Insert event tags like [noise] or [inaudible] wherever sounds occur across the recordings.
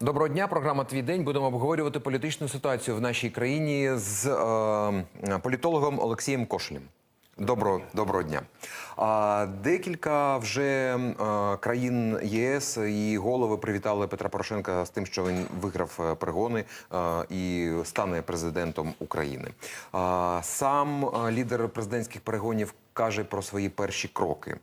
Доброго дня. Програма Твій день. Будемо обговорювати політичну ситуацію в нашій країні з е, політологом Олексієм Кошелем. Доброго, доброго дня. А, декілька вже е, країн ЄС і голови привітали Петра Порошенка з тим, що він виграв е, перегони е, і стане президентом України. А, сам лідер президентських перегонів каже про свої перші кроки.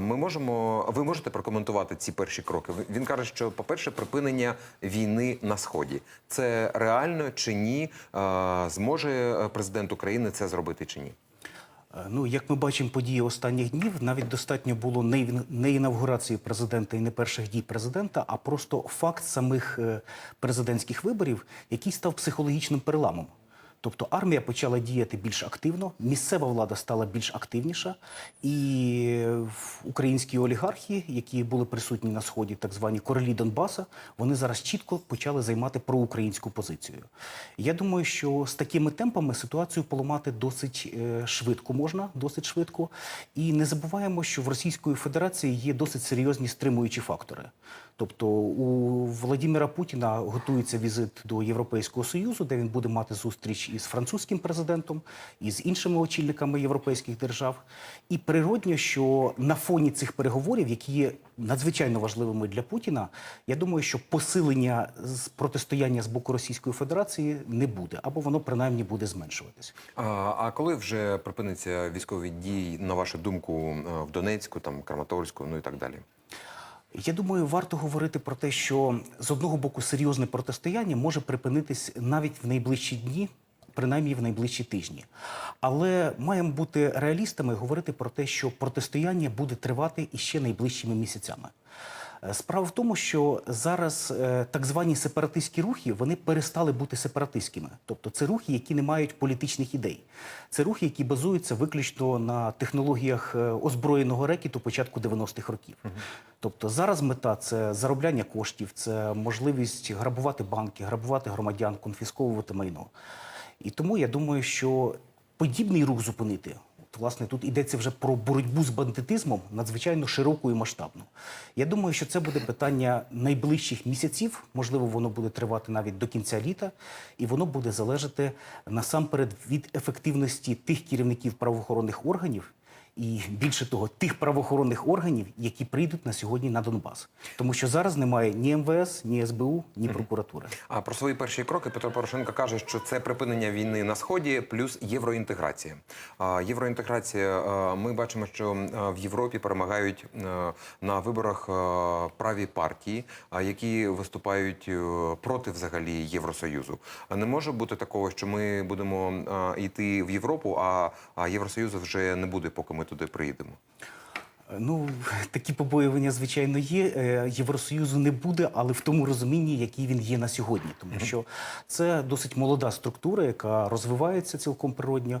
Ми можемо, ви можете прокоментувати ці перші кроки? Він каже, що, по-перше, припинення війни на сході. Це реально чи ні? Зможе е, президент України це зробити чи ні? Е, Ну, як ми бачимо події останніх днів, навіть достатньо було не інавгурації президента і не перших дій президента, а просто факт самих е, президентських виборів, який став психологічним переламом. Тобто армія почала діяти більш активно, місцева влада стала більш активніша, і українські олігархи, які були присутні на сході, так звані королі Донбаса, вони зараз чітко почали займати проукраїнську позицію. Я думаю, що з такими темпами ситуацію поламати досить е, швидко можна, досить швидко. І не забуваємо, що в Російської Федерації є досить серйозні стримуючі фактори. Тобто у Владимира Путіна готується візит до Європейського Союзу, де він буде мати зустріч із французьким президентом, і з іншими очільниками європейських держав. І природньо, що на фоні цих переговорів, які є надзвичайно важливими для Путіна, я думаю, що посилення з протистояння з боку Російської Федерації не буде, або воно принаймні буде зменшуватись. А, а коли вже припиниться військові дії, на вашу думку, е, в Донецьку, там Краматорську, ну і так далі? Я думаю, варто говорити про те, що з одного боку серйозне протистояння може припинитись навіть в найближчі дні, принаймні в найближчі тижні. Але маємо бути реалістами і говорити про те, що протистояння буде тривати іще найближчими місяцями. Е, Справа в тому, що зараз е, так звані сепаратистські рухи вони перестали бути сепаратистськими. Тобто це рухи, які не мають політичних ідей. Це рухи, які базуються виключно на технологіях е, озброєного рекету початку 90-х років. Тобто зараз мета це заробляння коштів, це можливість грабувати банки, грабувати громадян, конфісковувати майно. І тому я думаю, що подібний рух зупинити. Власне, тут йдеться вже про боротьбу з бандитизмом надзвичайно широку і масштабну. Я думаю, що це буде питання найближчих місяців. Можливо, воно буде тривати навіть до кінця літа, і воно буде залежати насамперед від ефективності тих керівників правоохоронних органів. І більше того, тих правоохоронних органів, які прийдуть на сьогодні на Донбас, тому що зараз немає ні МВС, ні СБУ, ні прокуратури. А про свої перші кроки Петро Порошенко каже, що це припинення війни на сході плюс євроінтеграція. А, Євроінтеграція. Ми бачимо, що в Європі перемагають на виборах праві партії, а, які виступають е, проти взагалі Євросоюзу. А не може бути такого, що ми будемо йти в Європу, а, а Євросоюзу вже не буде, поки ми туди приїдемо. Ну, такі побоювання, звичайно, є. Е, Євросоюзу не буде, але в тому розумінні, який він є на сьогодні. Тому що це досить молода структура, яка розвивається цілком природньо.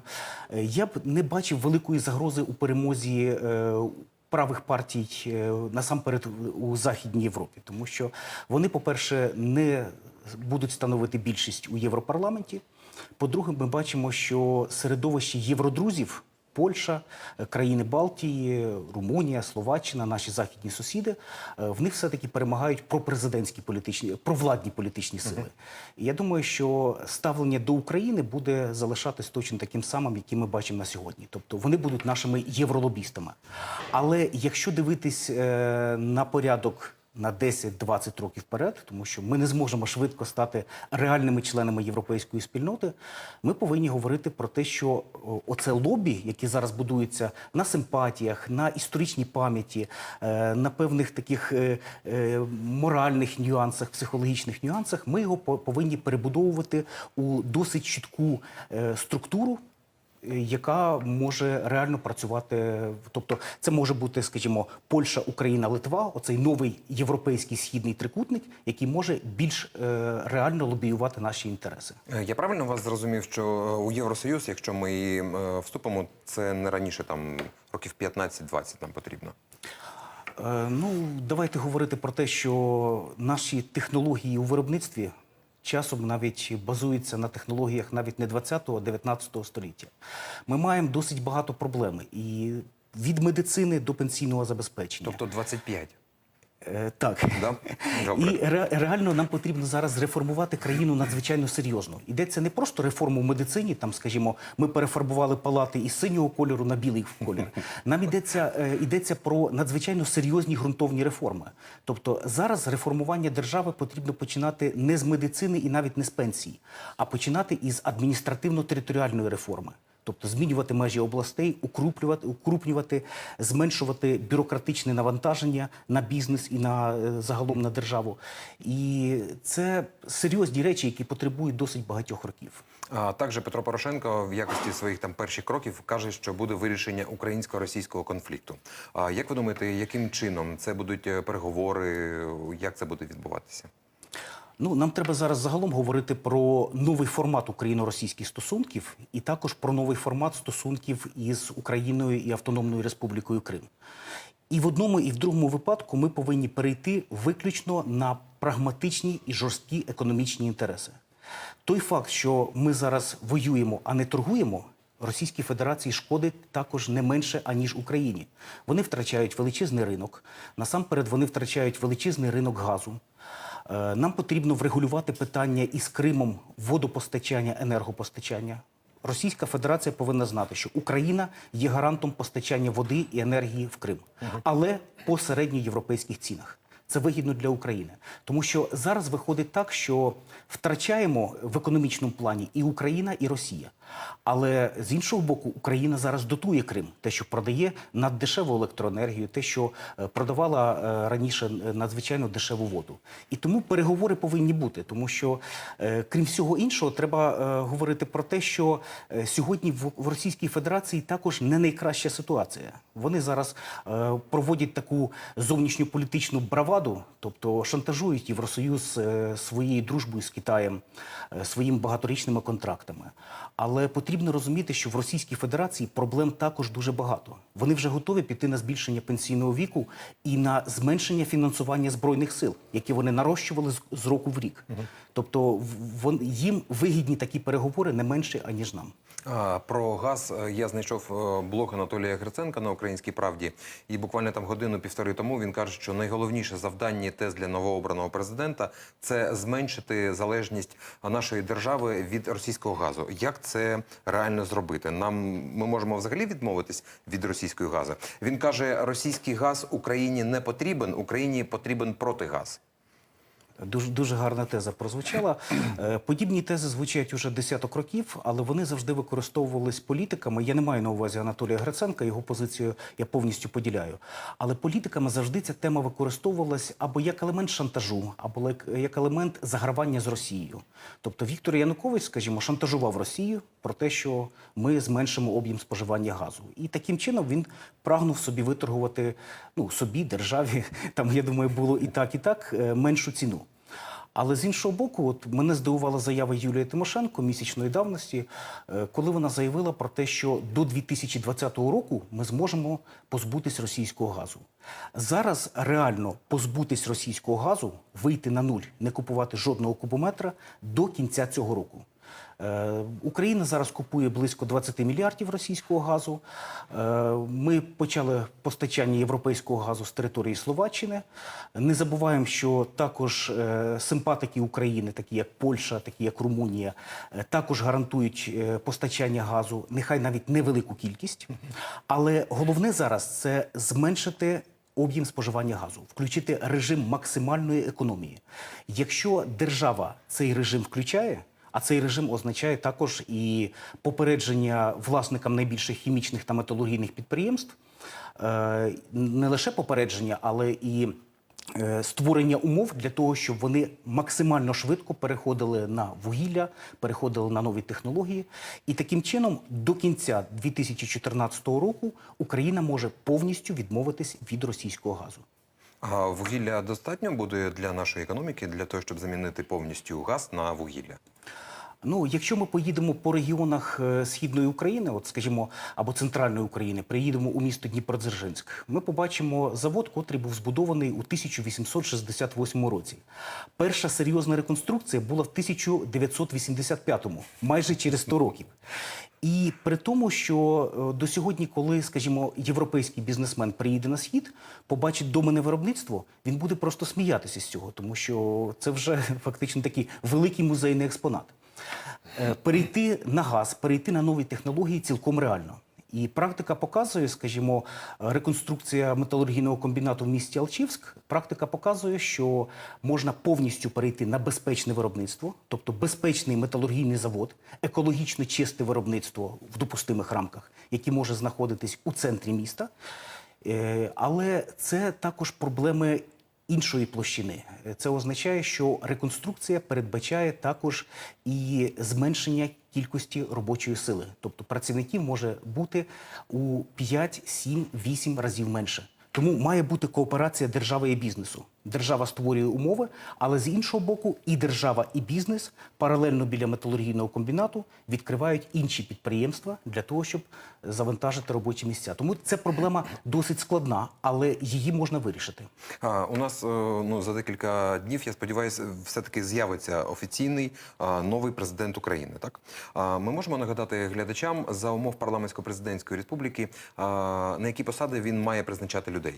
Е, Я б не бачив великої загрози у перемозі. е, Правих партій насамперед у Західній Європі, тому що вони, по-перше, не будуть становити більшість у Європарламенті. По-друге, ми бачимо, що середовище євродрузів Польща, е, країни Балтії, Румунія, Словаччина, наші західні сусіди, е, в них все-таки перемагають пропрезидентські політичні, провладні політичні сили. І я думаю, що ставлення до України буде залишатись точно таким самим, яким ми бачимо на сьогодні. Тобто вони будуть нашими євролобістами. Але якщо дивитись е, на порядок на 10-20 років вперед, тому що ми не зможемо швидко стати реальними членами європейської спільноти. Ми повинні говорити про те, що оце лобі, яке зараз будується на симпатіях, на історичній пам'яті, е, на певних таких е, е, моральних нюансах, психологічних нюансах, ми його по- повинні перебудовувати у досить чітку е, структуру е, яка може реально працювати. Тобто, це може бути, скажімо, Польща, Україна, Литва, оцей новий європейський східний трикутник, який може більш е, реально лобіювати наші інтереси. Е, Я правильно вас зрозумів, що е, у Євросоюз, якщо ми вступимо, це не раніше там років 15-20 нам потрібно. Ну, давайте говорити про те, що наші технології у виробництві часом навіть базується на технологіях навіть не 20-го, а 19-го століття. Ми маємо досить багато проблем і від медицини до пенсійного забезпечення. Тобто 25. Е, Так. Да? Добре. І ре- реально нам потрібно зараз реформувати країну надзвичайно серйозно. Йдеться не просто реформу в медицині, там, скажімо, ми перефарбували палати із синього кольору на білий колір. Нам йдеться, е, йдеться про надзвичайно серйозні ґрунтовні реформи. Тобто зараз реформування держави потрібно починати не з медицини і навіть не з пенсій, а починати із адміністративно-територіальної реформи. Тобто змінювати межі областей, укруплювати, укрупнювати, зменшувати бюрократичне навантаження на бізнес і на е, загалом на державу. І це серйозні речі, які потребують досить багатьох років. А також Петро Порошенко в якості своїх там перших кроків каже, що буде вирішення українсько-російського конфлікту. А як ви думаєте, яким чином це будуть е, переговори? Як це буде відбуватися? Ну, нам треба зараз загалом говорити про новий формат україно-російських стосунків і також про новий формат стосунків із Україною і Автономною Республікою Крим. І в одному, і в другому випадку ми повинні перейти виключно на прагматичні і жорсткі економічні інтереси. Той факт, що ми зараз воюємо, а не торгуємо, Російській Федерації шкодить також не менше, аніж Україні. Вони втрачають величезний ринок. Насамперед, вони втрачають величезний ринок газу. Е, Нам потрібно врегулювати питання із Кримом водопостачання, енергопостачання. Російська Федерація повинна знати, що Україна є гарантом постачання води і енергії в Крим, але по середньоєвропейських цінах. Це вигідно для України, тому що зараз виходить так, що втрачаємо в економічному плані і Україна, і Росія. Але з іншого боку, Україна зараз дотує Крим, те, що продає наддешеву електроенергію, те, що е, продавала е, раніше е, надзвичайно дешеву воду. І тому переговори повинні бути, тому що, крім всього іншого, треба говорити про те, що сьогодні в, Російській Федерації також не найкраща ситуація. Вони зараз проводять таку зовнішньополітичну браваду, тобто шантажують Євросоюз е, своєю дружбою з Китаєм, е, своїми багаторічними контрактами. Але потрібно розуміти, що в Російській Федерації проблем також дуже багато. Вони вже готові піти на збільшення пенсійного віку і на зменшення фінансування збройних сил, які вони нарощували з, року в рік. Тобто, їм вигідні такі переговори не менше аніж нам. Про газ е, я знайшов е, блог Анатолія Гриценка на Українській правді, і буквально там годину-півтори тому він каже, що найголовніше завдання тез для новообраного президента це зменшити залежність нашої держави від російського газу. Як це реально зробити? Нам ми можемо взагалі відмовитись від російської газу. Він каже, російський газ Україні не потрібен, Україні потрібен протигаз. Дуже дуже гарна теза прозвучала. [clears throat] Е, Подібні тези звучать уже десяток років, але вони завжди використовувались політиками. Я не маю на увазі Анатолія Гриценка, його позицію я повністю поділяю. Але політиками завжди ця тема використовувалась або як елемент шантажу, або як, елемент загравання з Росією. Тобто Віктор Янукович, скажімо, шантажував Росію про те, що ми зменшимо об'єм споживання газу. І таким чином він прагнув собі виторгувати ну, собі, державі, [laughs] там, я думаю, було і так, і так, е, меншу ціну. Але з іншого боку, от мене здивувала заява Юлії Тимошенко місячної давності, е, коли вона заявила про те, що до 2020 року ми зможемо позбутись російського газу. Зараз реально позбутись російського газу, вийти на нуль, не купувати жодного кубометра до кінця цього року. Е, Україна зараз купує близько 20 мільярдів російського газу. Е, Ми почали постачання європейського газу з території Словаччини. Не забуваємо, що також е, симпатики України, такі як Польща, такі як Румунія, також гарантують постачання газу, нехай навіть невелику кількість. Але головне зараз це зменшити об'єм споживання газу, включити режим максимальної економії. Якщо держава цей режим включає, а цей режим означає також і попередження власникам найбільших хімічних та металургійних підприємств, е, не лише попередження, але і е, створення умов для того, щоб вони максимально швидко переходили на вугілля, переходили на нові технології. І таким чином до кінця 2014 року Україна може повністю відмовитись від російського газу. А вугілля достатньо буде для нашої економіки для того, щоб замінити повністю газ на вугілля. Ну, якщо ми поїдемо по регіонах е, східної України, от скажімо, або центральної України, приїдемо у місто Дніпродзержинськ, ми побачимо завод, котрий був збудований у 1868 році. Перша серйозна реконструкція була в 1985-му, майже через 100 років. І при тому, що е, до сьогодні, коли, скажімо, європейський бізнесмен приїде на схід, побачить домене виробництво, він буде просто сміятися з цього, тому що це вже [laughs] фактично такий великий музейний експонат. Е, Перейти на газ, перейти на нові технології цілком реально. І практика показує, скажімо, реконструкція металургійного комбінату в місті Алчівськ. Практика показує, що можна повністю перейти на безпечне виробництво, тобто безпечний металургійний завод, екологічно чисте виробництво в допустимих рамках, яке може знаходитись у центрі міста. Е, Але це також проблеми іншої площини. Це означає, що реконструкція передбачає також і зменшення кількості робочої сили. Тобто працівників може бути у 5, 7, 8 разів менше. Тому має бути кооперація держави і бізнесу. Держава створює умови, але з іншого боку, і держава, і бізнес паралельно біля металургійного комбінату відкривають інші підприємства для того, щоб завантажити робочі місця. Тому це проблема досить складна, але її можна вирішити. А, у нас е, ну за декілька днів, я сподіваюся, все-таки з'явиться офіційний новий президент України. Так ми можемо нагадати глядачам за умов парламентсько-президентської республіки, на які посади він має призначати людей.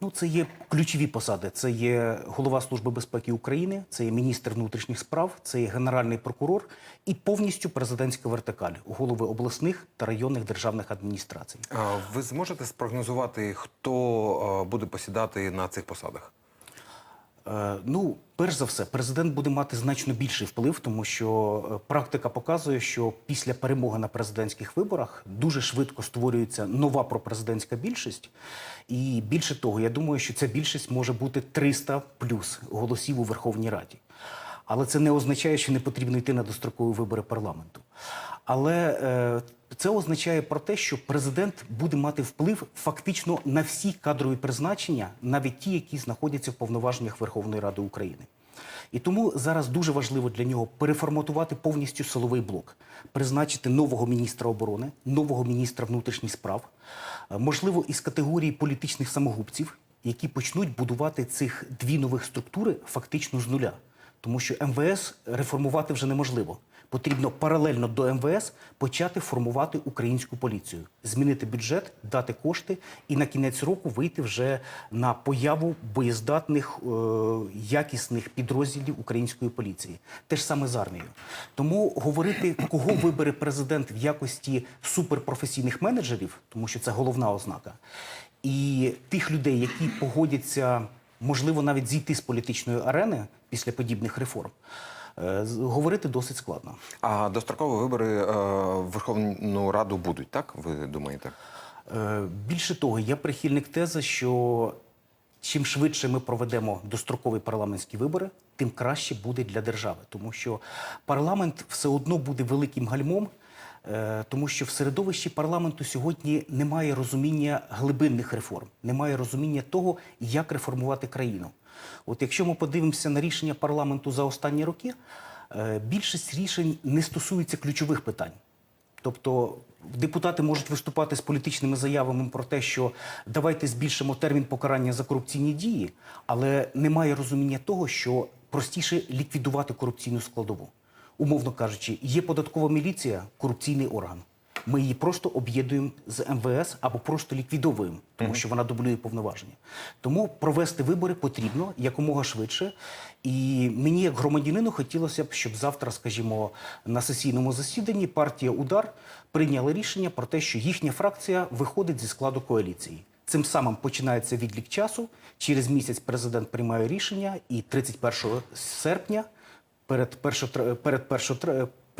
Ну, це є ключові посади. Це є голова Служби безпеки України, це є міністр внутрішніх справ, це є генеральний прокурор і повністю президентська вертикаль голови обласних та районних державних адміністрацій. А, ви зможете спрогнозувати, хто е, буде посідати на цих посадах? Е, Ну, перш за все, президент буде мати значно більший вплив, тому що е, практика показує, що після перемоги на президентських виборах дуже швидко створюється нова пропрезидентська більшість. І більше того, я думаю, що ця більшість може бути 300 плюс голосів у Верховній Раді. Але це не означає, що не потрібно йти на дострокові вибори парламенту. Але е, це означає про те, що президент буде мати вплив фактично на всі кадрові призначення, навіть ті, які знаходяться в повноваженнях Верховної Ради України. І тому зараз дуже важливо для нього переформатувати повністю силовий блок, призначити нового міністра оборони, нового міністра внутрішніх справ, е, можливо, із категорії політичних самогубців, які почнуть будувати цих дві нових структури фактично з нуля. Тому що МВС реформувати вже неможливо. Потрібно паралельно до МВС почати формувати українську поліцію, змінити бюджет, дати кошти і на кінець року вийти вже на появу боєздатних е, якісних підрозділів української поліції. Те ж саме з армією. Тому говорити, кого вибере президент в якості суперпрофесійних менеджерів, тому що це головна ознака, і тих людей, які погодяться, можливо, навіть зійти з політичної арени після подібних реформ. Е, Говорити досить складно. А дострокові вибори е, в Верховну Раду будуть, так? Ви думаєте? Е, Більше того, я прихильник тези, що чим швидше ми проведемо дострокові парламентські вибори, тим краще буде для держави. Тому що парламент все одно буде великим гальмом, тому що в середовищі парламенту сьогодні немає розуміння глибинних реформ, немає розуміння того, як реформувати країну. От якщо ми подивимося на рішення парламенту за останні роки, е, більшість рішень не стосується ключових питань. Тобто депутати можуть виступати з політичними заявами про те, що давайте збільшимо термін покарання за корупційні дії, але немає розуміння того, що простіше ліквідувати корупційну складову. Умовно кажучи, є податкова міліція корупційний орган. Ми її просто об'єднуємо з МВС або просто ліквідовуємо, тому що вона дублює повноваження. Тому провести вибори потрібно якомога швидше. І мені, як громадянину, хотілося б, щоб завтра, скажімо, на сесійному засіданні партія Удар прийняла рішення про те, що їхня фракція виходить зі складу коаліції. Цим самим починається відлік часу. Через місяць президент приймає рішення, і 31 серпня перед першо, перед першо,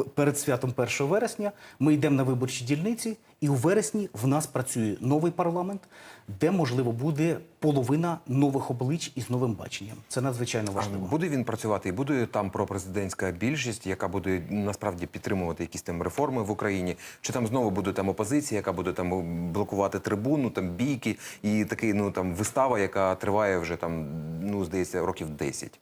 перед святом 1 вересня ми йдемо на виборчі дільниці, і у вересні в нас працює новий парламент, де можливо буде половина нових облич із новим баченням. Це надзвичайно важливо. Буде він працювати і буде там пропрезидентська більшість, яка буде насправді підтримувати якісь там реформи в Україні? Чи там знову буде там опозиція, яка буде там блокувати трибуну, там бійки і такий ну там вистава, яка триває вже там, ну здається, років 10?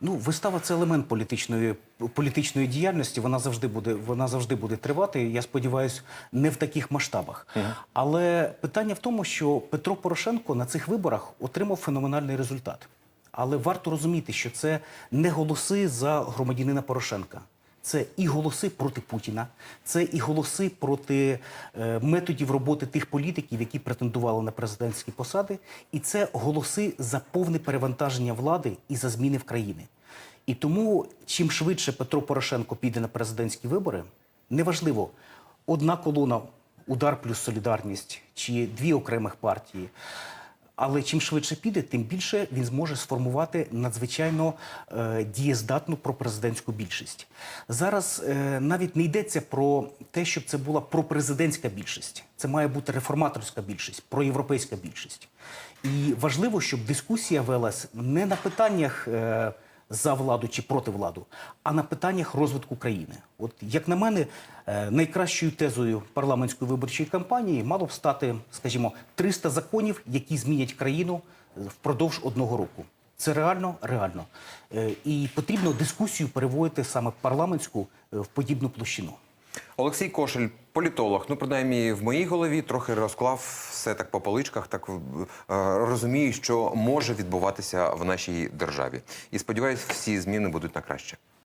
Ну, вистава це елемент політичної, політичної діяльності. Вона завжди буде, вона завжди буде тривати. Я сподіваюся, не в таких масштабах. Але питання в тому, що Петро Порошенко на цих виборах отримав феноменальний результат. Але варто розуміти, що це не голоси за громадянина Порошенка. Це і голоси проти Путіна, це і голоси проти е, методів роботи тих політиків, які претендували на президентські посади, і це голоси за повне перевантаження влади і за зміни в країни. І тому, чим швидше Петро Порошенко піде на президентські вибори, неважливо, одна колона, удар плюс солідарність чи дві окремих партії. Але чим швидше піде, тим більше він зможе сформувати надзвичайно е, дієздатну пропрезидентську більшість. Зараз е, навіть не йдеться про те, щоб це була пропрезидентська більшість. Це має бути реформаторська більшість, проєвропейська більшість. І важливо, щоб дискусія велась не на питаннях. Е, за владу чи проти владу, а на питаннях розвитку країни. От як на мене, е, найкращою тезою парламентської виборчої кампанії мало б стати, скажімо, 300 законів, які змінять країну е, впродовж одного року. Це реально, реально. Е, І потрібно дискусію переводити саме парламентську в подібну площину. Олексій Кошель, політолог. Ну, принаймні, в моїй голові трохи розклав все так по поличках, так е, розумію, що може відбуватися в нашій державі. І сподіваюся, всі зміни будуть на краще.